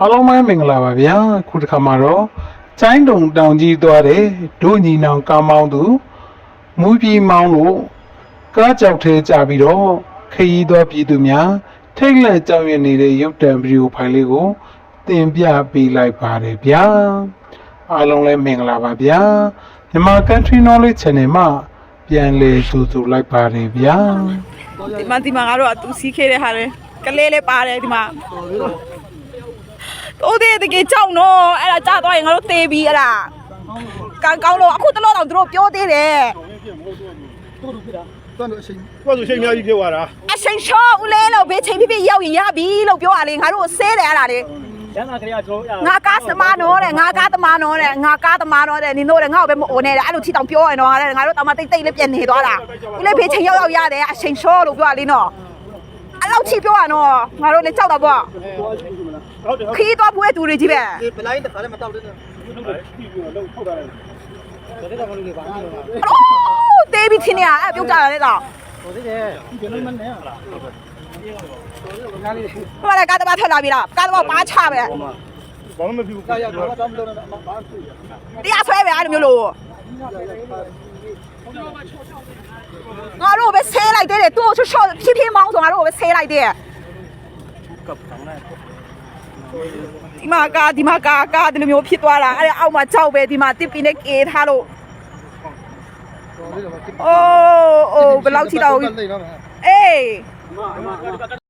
အားလုံးပဲမင်္ဂလာပါဗျာခုတစ်ခါမှာတော့ကျိုင်းတုံတောင်ကြီးသွားတဲ့ဒုညီနောင်ကားမောင်းသူမူကြီးမောင်းလို့ကားကြောက်သေးကြပြီးတော့ခရီးသွားပြည်သူများထိတ်လန့်ကြောက်ရွံ့နေတဲ့ရုပ်တံဗီဒီယိုဖိုင်လေးကိုတင်ပြပေးလိုက်ပါတယ်ဗျာအားလုံးလည်းမင်္ဂလာပါဗျာမြန်မာ Country Knowledge Channel မှာပြန်လည်ကြိုဆိုလိုက်ပါတယ်ဗျာဒီမှာဒီမှာကတော့အသူစီးခဲ့တဲ့ဟာလေကလေးလေးပါတယ်ဒီမှာ တို့တဲ့တကယ်ကြောက်နော်အဲ့ဒါကြာသွားရင်ငါတို့သေပြီအဲ့ဒါကံကောင်းလို့အခုတလို့တော့သူတို့ပြောသေးတယ်တွန်းလို့အချိန်ကိုယ်ဆိုချိန်များကြီးဖြစ်သွားတာအရှင်ရှောဦးလေးလို့ဘေးချိန်ပြပြရောက်ရင်ရပြီလို့ပြောရလေငါတို့ဆဲတယ်အဲ့ဒါလေရန်နာကလေးကကျွန်တော်ရငါကားသမားနော်တဲ့ငါကားသမားနော်တဲ့ငါကားသမားနော်တဲ့နင်တို့တဲ့ငါ့ကိုပဲမအိုနဲ့တဲ့အဲ့လိုထိတောင်ပြောရနော်တဲ့ငါတို့တောင်မှတိတ်တိတ်လေးပြန်နေသွားတာဦးလေးဘေးချိန်ရောက်ရောက်ရတယ်အရှင်ရှောလို့ပြောရလေနော်အဲ့ လောက်ချိပြောရနော်ငါတို့လည်းကြောက်တာပေါ့ဟုတ်တယ်ဟုတ်ခီးတော့ပွဲသူတွေကြီးပဲဒီပလိုင်းတစ်ခါလည်းမတောက်သေးဘူးပြီးပြီးတော့ထုတ်တာလေဒါတက်ကောင်လေးပါအားလုံးပါအိုးတေးပြီးချင်းနေရအဲ့ပြုတ်ကြတာလေတော့ဟိုသေးတယ်ဒီလိုမနေရလားဟိုကကားတမထွက်လာပြီလားကားတမပါချပဲဘာမှမဖြစ်ဘူးကာရတော့တော့မလုပ်တော့ဘာဖြစ်ရတရားဆွဲပဲအဲ့လိုမျိုးလို့ ငါတို့ပဲဆဲလိုက်သေးတယ်သူ့ကိုချော့ဖြည်းဖြည်းမောင်းဆိုငါတို့ပဲဆဲလိုက်သေးတယ်ဒီမှာကားဒီမှာကားကားဒီလိုမျိုးဖြစ်သွားတာအဲ့ဒါအောက်မှာကြောက်ပဲဒီမှာတစ်ပီနဲ့ကေထားလို့အိုးအိုးဘယ်လောက်ထိတော့လိမ့်တော့မယ်အေး